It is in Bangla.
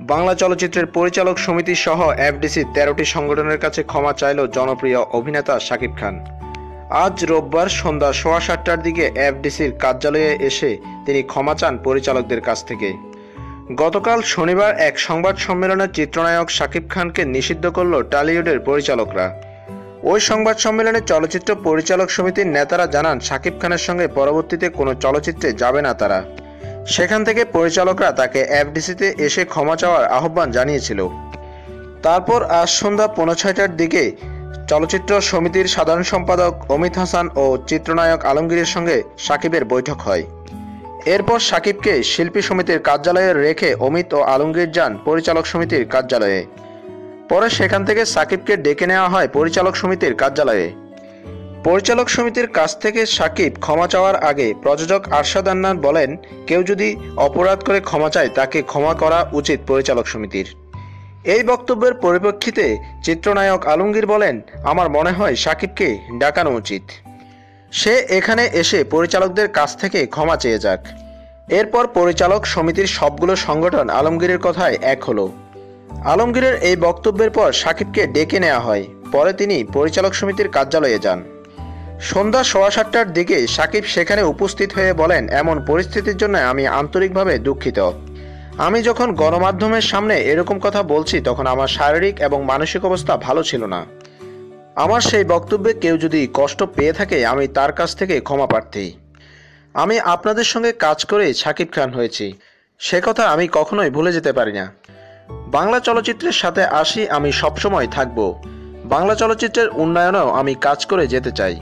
বাংলা চলচ্চিত্রের পরিচালক সমিতি সহ এফডিসি তেরোটি সংগঠনের কাছে ক্ষমা চাইল জনপ্রিয় অভিনেতা শাকিব খান। আজ রোববার সন্ধ্যা সোয়া সাতটার দিকে এফডিসির কার্যালয়ে এসে তিনি ক্ষমা চান পরিচালকদের কাছ থেকে। গতকাল শনিবার এক সংবাদ সম্মেলনে চিত্রনায়ক শাকিব খানকে নিষিদ্ধ করল টালিউডের পরিচালকরা। ওই সংবাদ সম্মেলনে চলচ্চিত্র পরিচালক সমিতির নেতারা জানান, শাকিব খানের সঙ্গে পরবর্তীতে কোনো চলচ্চিত্রে যাবে না তারা। সেখান থেকে পরিচালকরা তাকে এফডিসিতে এসে ক্ষমা চাওয়ার আহ্বান জানিয়েছিল। তারপর আজ সন্ধ্যা পৌনে ছয়টার দিকে চলচ্চিত্র সমিতির সাধারণ সম্পাদক অমিত হাসান ও চিত্রনায়ক আলমগীরের সঙ্গে সাকিবের বৈঠক হয়। এরপর সাকিবকে শিল্পী সমিতির কার্যালয়ে রেখে অমিত ও আলমগীর যান পরিচালক সমিতির কার্যালয়ে। পরে সেখান থেকে সাকিবকে ডেকে নেওয়া হয় পরিচালক সমিতির কার্যালয়ে। পরিচালক সমিতির কাছ থেকে সাকিব ক্ষমা চাওয়ার আগে প্রযোজক আরশাদ আন্নান বলেন, কেউ যদি অপরাধ করে ক্ষমা চায়, তাকে ক্ষমা করা উচিত পরিচালক সমিতির। এই বক্তব্যের পরিপ্রেক্ষিতে চিত্রনায়ক আলমগীর বলেন, আমার মনে হয় সাকিবকে ডাকানো উচিত। সে এখানে এসে পরিচালকদের কাছ থেকে ক্ষমা চেয়ে যাক। এরপর পরিচালক সমিতির সবগুলো সংগঠন আলমগীরের কথায় এক হলো। আলমগীরের এই বক্তব্যের পর সাকিবকে ডেকে নেওয়া হয়। পরে তিনি পরিচালক সমিতির কার্যালয়ে যান। সন্ধ্যা সোয়া সাতটার দিকে সাকিব সেখানে উপস্থিত হয়ে বলেন, এমন পরিস্থিতির জন্য আমি আন্তরিকভাবে দুঃখিত। আমি যখন গণমাধ্যমের সামনে এরকম কথা বলছি, তখন আমার শারীরিক এবং মানসিক অবস্থা ভালো ছিল না। আমার সেই বক্তব্যে কেউ যদি কষ্ট পেয়ে থাকে, আমি তার কাছ থেকে ক্ষমা প্রার্থী। আমি আপনাদের সঙ্গে কাজ করে সাকিব খান হয়েছি। সে কথা আমি কখনোই ভুলে যেতে পারি না। বাংলা চলচ্চিত্রের সাথে আসি, আমি সবসময় থাকব। বাংলা চলচ্চিত্রের উন্নয়নেও আমি কাজ করে যেতে চাই।